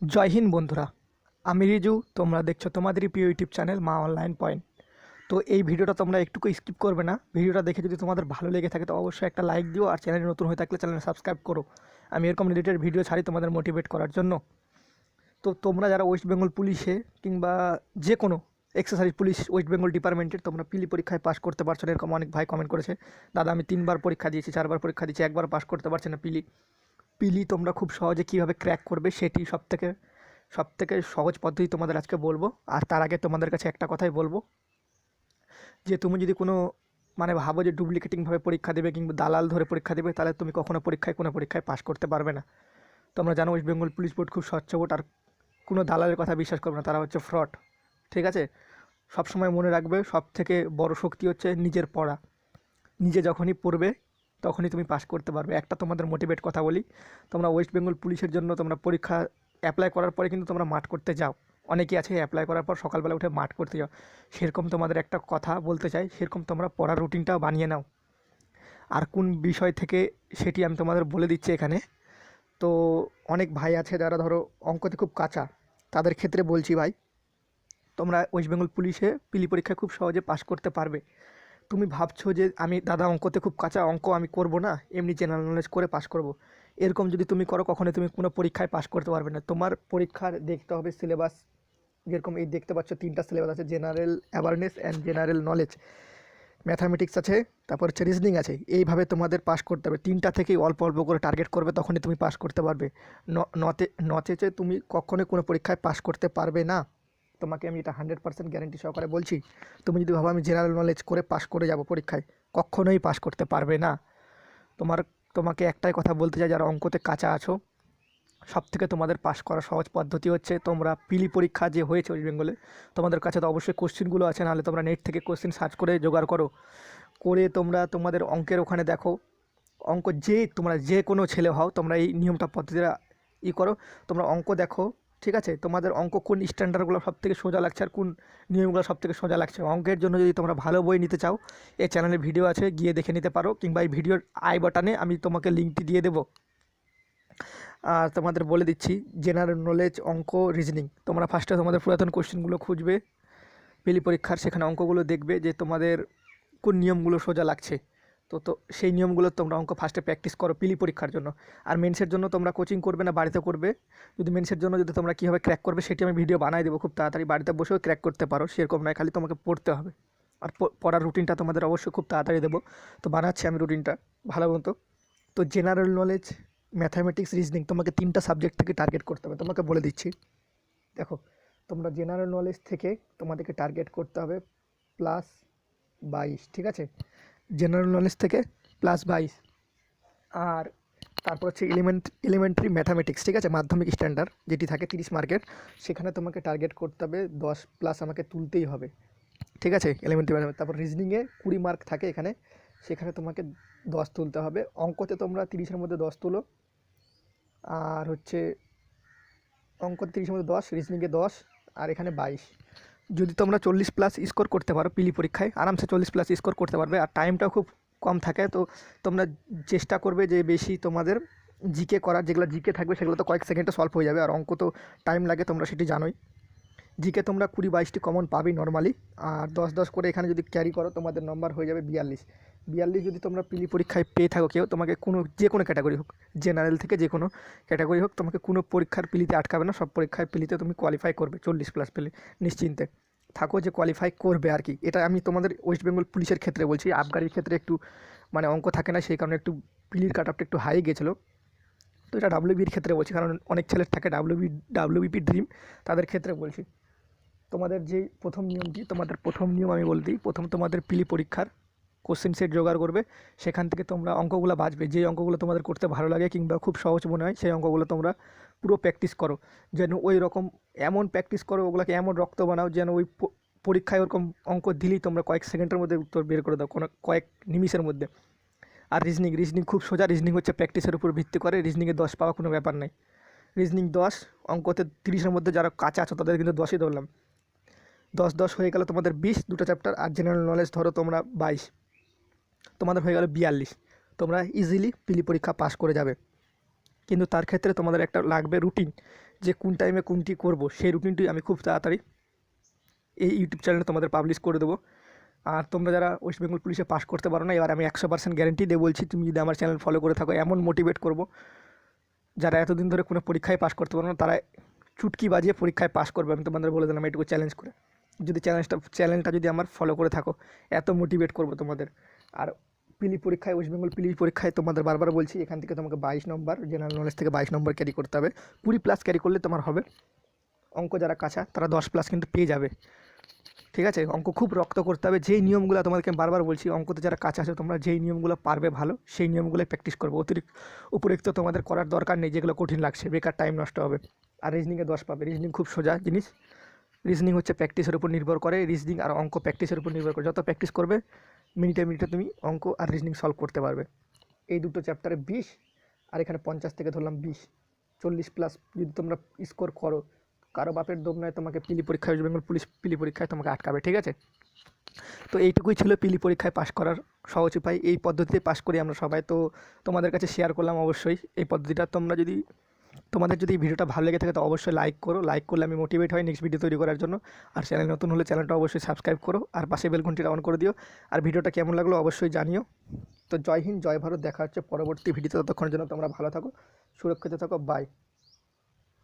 জয় হিন্দ বন্ধুরা, আমি রিজু, তোমরা দেখছ তোমাদেরই প্রিয় YouTube channel Maa online point. তো এই ভিডিওটা তোমরা একটুকু স্কিপ করবে না, ভিডিওটা দেখে যদি তোমাদের ভালো লেগে থাকে তো অবশ্যই একটা লাইক দিও আর চ্যানেলে নতুন হয়ে থাকলে চ্যানেল সাবস্ক্রাইব করো। আমি এরকম রিলেটেড ভিডিও ছাড়ি তোমাদের মোটিভেট করার জন্য। তো তোমরা যারা ওয়েস্ট বেঙ্গল পুলিশে কিংবা যে কোনো এক্সারসাইজ পুলিশ ওয়েস্ট বেঙ্গল ডিপার্টমেন্টের তোমরা পিলি পরীক্ষায় পাস করতে পারছ না, এরকম অনেক ভাই কমেন্ট করেছে, দাদা, আমি তিনবার পরীক্ষা দিয়েছি, চারবার পরীক্ষা দিয়েছি, একবার পাস করতে পারছি না পিলি পিলি তোমরা খুব সহজে কীভাবে ক্র্যাক করবে সেটি সব থেকে সব থেকে সহজ পদ্ধতি তোমাদের আজকে বলব। আর তার আগে তোমাদের কাছে একটা কথাই বলব। যে তুমি যদি কোনো মানে ভাবো যে ডুপ্লিকেটিংভাবে পরীক্ষা দেবে কিংবা দালাল ধরে পরীক্ষা দেবে, তাহলে তুমি কখনো পরীক্ষায়, কোনো পরীক্ষায় পাশ করতে পারবে না। তোমরা জানো ওয়েস্ট বেঙ্গল পুলিশ বোর্ড খুব স্বচ্ছ বোর্ড আর কোনো দালালের কথা বিশ্বাস করবে না, তারা হচ্ছে ফ্রড ঠিক আছে? সবসময় মনে রাখবে সব থেকে বড় শক্তি হচ্ছে নিজের পড়া। নিজে যখনই পড়বে তখনই তুমি পাস করতে পারবে। একটা তোমাদের মোটিভেট কথা বলি, তোমরা ওয়েস্ট বেঙ্গল পুলিশের জন্য তোমরা পরীক্ষা অ্যাপ্লাই করার পরে কিন্তু তোমরা মাঠ করতে যাও। অনেকেই আছে অ্যাপ্লাই করার পর সকালবেলা উঠে মাঠ করতে যাও। সেরকম তোমাদের একটা কথা বলতে চাই, সেরকম তোমরা পড়ার রুটিনটাও বানিয়ে নাও। আর কোন বিষয় থেকে সেটি আমি তোমাদের বলে দিচ্ছি এখানে। তো অনেক ভাই আছে যারা ধরো অঙ্কতে খুব কাঁচা, তাদের ক্ষেত্রে বলছি ভাই, তোমরা ওয়েস্ট বেঙ্গল পুলিশে পিলি পরীক্ষায় খুব সহজে পাস করতে পারবে। তুমি ভাবছ যে আমি দাদা অঙ্কতে খুব কাঁচা অঙ্ক আমি করব না? এমনি জেনারেল নলেজ করে পাশ করব। এরকম যদি তুমি করো কখনোই তুমি কোনো পরীক্ষায় পাশ করতে পারবে না। তোমার পরীক্ষার দেখতে হবে সিলেবাস যেরকম এই দেখতে পাচ্ছ, তিনটা সিলেবাস আছে general awareness and general knowledge mathematics আছে, তারপর হচ্ছে রিজনিং আছে। এইভাবে তোমাদের পাশ করতে হবে। তিনটা থেকেই অল্প অল্প করে টার্গেট করবে, তখনই তুমি পাস করতে পারবে। নতে, নচেচে তুমি কখনোই কোনো পরীক্ষায় পাশ করতে পারবে না। তোমাকে আমি এটা হান্ড্রেড পার্সেন্ট গ্যারেন্টি সহকারে বলছি, তুমি যদি ভাবো আমি জেনারেল নলেজ করে পাশ করে যাব পরীক্ষায়, কখনোই পাস করতে পারবে না। তোমার, তোমাকে একটাই কথা বলতে চাই, যারা অঙ্কতে কাঁচা আছো সব থেকে তোমাদের পাস করার সহজ পদ্ধতি হচ্ছে তোমরা পিলি পরীক্ষা যে হয়েছে ওয়েস্ট বেঙ্গলে তোমাদের কাছে তো অবশ্যই কোশ্চেনগুলো আছে, নাহলে তোমরা নেট থেকে কোশ্চেন সার্চ করে জোগাড় করো। করে তোমরা তোমাদের অঙ্কের ওখানে দেখো, অঙ্ক যে তোমরা যে কোনো ছেলে হও, তোমরা এই নিয়মটা পদ্ধতিটা ই করো। তোমরা অঙ্ক দেখো ঠিক আছে? তোমাদের অঙ্ক কোন স্ট্যান্ডার্ডগুলো সব থেকে সোজা লাগছে আর কোন নিয়মগুলো সব থেকে সোজা লাগছে? অঙ্কের জন্য যদি তোমরা ভালো বই নিতে চাও, এই চ্যানেলে ভিডিও আছে, গিয়ে দেখে নিতে পারো কিংবা এই ভিডিওর আই বাটনে আমি তোমাকে লিঙ্কটি দিয়ে দেবো। আর তোমাদের বলে দিচ্ছি জেনারেল নলেজ অঙ্ক রিজনিং তোমরা ফার্স্টে তোমাদের পুরাতন কোশ্চেনগুলো খুঁজবে পিলি পরীক্ষার সেখানে অঙ্কগুলো দেখবে যে তোমাদের কোন নিয়মগুলো সোজা লাগছে। তো তো সেই নিয়মগুলো তোমরা অঙ্ক ফার্স্টে প্র্যাকটিস করো পিলি পরীক্ষার জন্য। আর মেন্সের জন্য তোমরা কোচিং করবে না, বাড়িতে করবে। যদি মেন্সের জন্য যদি তোমরা কীভাবে ক্র্যাক করবে সেটি আমি ভিডিও বানাই দেবো, খুব তাড়াতাড়ি বাড়িতে বসেও ক্র্যাক করতে পারো, সেরকম নয়, খালি তোমাকে পড়তে হবে। আর পড়ার রুটিনটা তোমাদের অবশ্যই খুব তাড়াতাড়ি দেবো। তো বানাচ্ছি আমি রুটিনটা ভালো মতো। তো জেনারেল নলেজ ম্যাথামেটিক্স রিজনিং তোমাকে তিনটা সাবজেক্ট থেকে টার্গেট করতে হবে, তোমাকে বলে দিচ্ছি। দেখো, তোমরা জেনারেল নলেজ থেকে তোমাদেরকে টার্গেট করতে হবে প্লাস বাইশ, ঠিক আছে? জেনারেল নলেজ থেকে প্লাস বাইশ আর তারপর হচ্ছে এলিমেন্ট এলিমেন্টারি ম্যাথামেটিক্স ঠিক আছে? মাধ্যমিক স্ট্যান্ডার্ড যেটি থাকে তিরিশ মার্কের, সেখানে তোমাকে টার্গেট করতে হবে, দশ প্লাস আমাকে তুলতেই হবে। ঠিক আছে? এলিমেন্টারি ম্যাথামেটিক্স তারপর রিজনিংয়ে কুড়ি মার্ক থাকে এখানে, সেখানে তোমাকে দশ তুলতে হবে। অঙ্কতে তোমরা তিরিশের মধ্যে দশ তুলো। আর হচ্ছে অঙ্ক তিরিশের মধ্যে দশ রিজনিংয়ে দশ, আর এখানে বাইশ। যদি তোমরা চল্লিশ প্লাস স্কোর করতে পারো পিলি পরীক্ষায়, আরামসে চল্লিশ প্লাস স্কোর করতে পারবে। আর টাইমটাও খুব কম থাকে, তো তোমরা চেষ্টা করবে যে বেশি তোমাদের জিকে করার, যেগুলো জিকে থাকবে সেগুলো তো কয়েক সেকেন্ডে সলভ হয়ে যাবে। আর অঙ্ক তো টাইম লাগে, তোমরা সেটি জানোই। জিকে তোমরা কুড়ি বাইশটি কমন পাবে নর্মালি আর দশ দশ করে এখানে যদি ক্যারি করো, তোমাদের নম্বর হয়ে যাবে বিয়াল্লিশ। বিয়াল্লিশ যদি তোমরা পিলি পরীক্ষায় পেয়ে থাকো কেউ, তোমাকে কোনো, যে কোনো ক্যাটাগরি হোক জেনারেল থেকে যে কোনো ক্যাটাগরি হোক, তোমাকে কোনো পরীক্ষার পিলিতে আটকাবে না, সব পরীক্ষায় পিলিতে তুমি কোয়ালিফাই করবে, চল্লিশ প্লাস পেলে, নিশ্চিন্তে। থাকো যে কোয়ালিফাই করবে আর কি। এটা আমি তোমাদের ওয়েস্ট বেঙ্গল পুলিশের ক্ষেত্রে বলছি, আবগারির ক্ষেত্রে একটু মানে অঙ্ক থাকে না, সেই কারণে একটু পিলির কাট একটু হাই গেছিল। তো এটা ডাব্লিউবির ক্ষেত্রে বলছি, কারণ অনেক ছেলের থাকে ডাব্লিউবি ডাব্লিউবিপি ড্রিম তাদের ক্ষেত্রে বলছি। তোমাদের যে প্রথম নিয়মটি তোমাদের প্রথম নিয়ম আমি বলে দিই। প্রথম তোমাদের পিলি পরীক্ষার কোশ্চেন সেট জোগাড় করবে। সেখান থেকে তোমরা অঙ্কগুলো বাঁচবে যে অঙ্কগুলো তোমাদের করতে ভালো লাগে কিংবা খুব সহজ মনে হয়, সেই অঙ্কগুলো তোমরা পুরো প্র্যাকটিস করো। যেন ওই রকম এমন প্র্যাকটিস করো, ওগুলোকে এমন রক্ত বানাও যেন ওই পরীক্ষায় ওরকম অঙ্ক দিলেই তোমরা কয়েক সেকেন্ডের মধ্যে উত্তর বের করে দাও, কোনো কয়েক নিমিষের মধ্যে। আর রিজনিং রিজনিং খুব সোজা। রিজনিং হচ্ছে প্র্যাকটিসের উপর ভিত্তি করে। রিজনিংয়ে দশ পাওয়া কোনো ব্যাপার নাই। রিজনিং দশ, অঙ্কতে তিরিশের মধ্যে যারা কাঁচা আছো তাদের কিন্তু দশই ধরলাম। দশ দশ হয়ে গেল তোমাদের বিশ, দুটো চ্যাপ্টার আর জেনারেল নলেজ ধরো তোমরা বাইশ। তোমাদের হয়ে গেল বিয়াল্লিশ। তোমরা ইজিলি পিলি পরীক্ষা পাস করে যাবে। কিন্তু তার ক্ষেত্রে তোমাদের একটা লাগবে রুটিন যে কোন টাইমে কোনটি করব, সেই রুটিনটি আমি খুব তাড়াতাড়ি এই ইউটিউব চ্যানেলে তোমাদের পাবলিশ করে দেবো। আর তোমরা যারা ওয়েস্ট বেঙ্গল পুলিশে পাস করতে পারো না, এবার আমি একশো পার্সেন্ট গ্যারেন্টি দিয়ে বলছি, তুমি যদি আমার চ্যানেল ফলো করে থাকো, এমন মোটিভেট করব। যারা এতদিন ধরে কোনো পরীক্ষায় পাস করতে পারো না, তারা চুটকি বাজিয়ে পরীক্ষায় পাস করবে। আমি তোমাদের বলে দিলাম এটুকু চ্যালেঞ্জ করে। যদি চ্যালেঞ্জটা চ্যানেলটা যদি আমার ফলো করে থাকো, এত মোটিভেট করব তোমাদের। আর পিলি পরীক্ষায় ওয়েস্ট বেঙ্গল পিলি পরীক্ষায় তোমাদের বারবার বলছি, এখান থেকে তোমাকে বাইশ নম্বর জেনারেল নলেজ থেকে বাইশ নম্বর ক্যারি করতে হবে। কুড়ি প্লাস ক্যারি করলে তোমার হবে, অঙ্ক যারা কাঁচা, তারা দশ প্লাস কিন্তু পেয়ে যাবে। ঠিক আছে? অঙ্ক খুব রক্ত করতে হবে, যেই নিয়মগুলো তোমাদেরকে বারবার বলছি, অঙ্কতে যারা কাঁচা আছে, তোমরা যেই নিয়মগুলো পারবে ভালো, সেই নিয়মগুলোই প্র্যাকটিস করবে। অতিরিক্ত, উপরিক্ত তোমাদের করার দরকার নেই, যেগুলো কঠিন লাগছে, বেকার টাইম নষ্ট হবে। আর রিজনিংয়ে দশ পাবে। রিজনিং খুব সোজা জিনিস। রিজনিং হচ্ছে প্র্যাকটিসের উপর নির্ভর করে রিজনিং আর অঙ্ক প্র্যাকটিসের উপর নির্ভর করে। যত প্র্যাকটিস করবে, মিনিটে মিনিটে তুমি অঙ্ক আর রিজনিং সলভ করতে পারবে। এই দুটো চ্যাপ্টারে বিশ, আর এখানে পঞ্চাশ থেকে ধরলাম বিশ। চল্লিশ প্লাস যদি তোমরা স্কোর করো, কারও বাপের দম নয়, তোমাকে পিলি পরীক্ষায় ওয়েস্ট বেঙ্গল পুলিশ পিলি পরীক্ষায় তোমাকে আটকাবে, ঠিক আছে? তো এইটুকুই ছিল পিলি পরীক্ষায় পাশ করার সহজ উপায়। এই পদ্ধতিতে পাশ করি আমরা সবাই। তো তোমাদের কাছে শেয়ার করলাম অবশ্যই। এই পদ্ধতিটা তোমরা যদি তোমাদের যদি ভিডিওটা ভালো লেগে থাকে তো অবশ্যই লাইক করো। লাইক করলে আমি মোটিভেট হয় নেক্সট ভিডিও তৈরি করার জন্য। আর চ্যানেল নতুন হলে চ্যানেলটা অবশ্যই সাবস্ক্রাইব করো। আর পাশে বেল ঘন্টিটা অন করে দিও। আর ভিডিওটা কেমন লাগল অবশ্যই জানিও। তো জয় হিন্দ, জয় ভারত। দেখা হচ্ছে পরবর্তী ভিডিওতে। ততক্ষণের জন্য তোমরা ভালো থাকো, সুরক্ষিত থাকো। বাই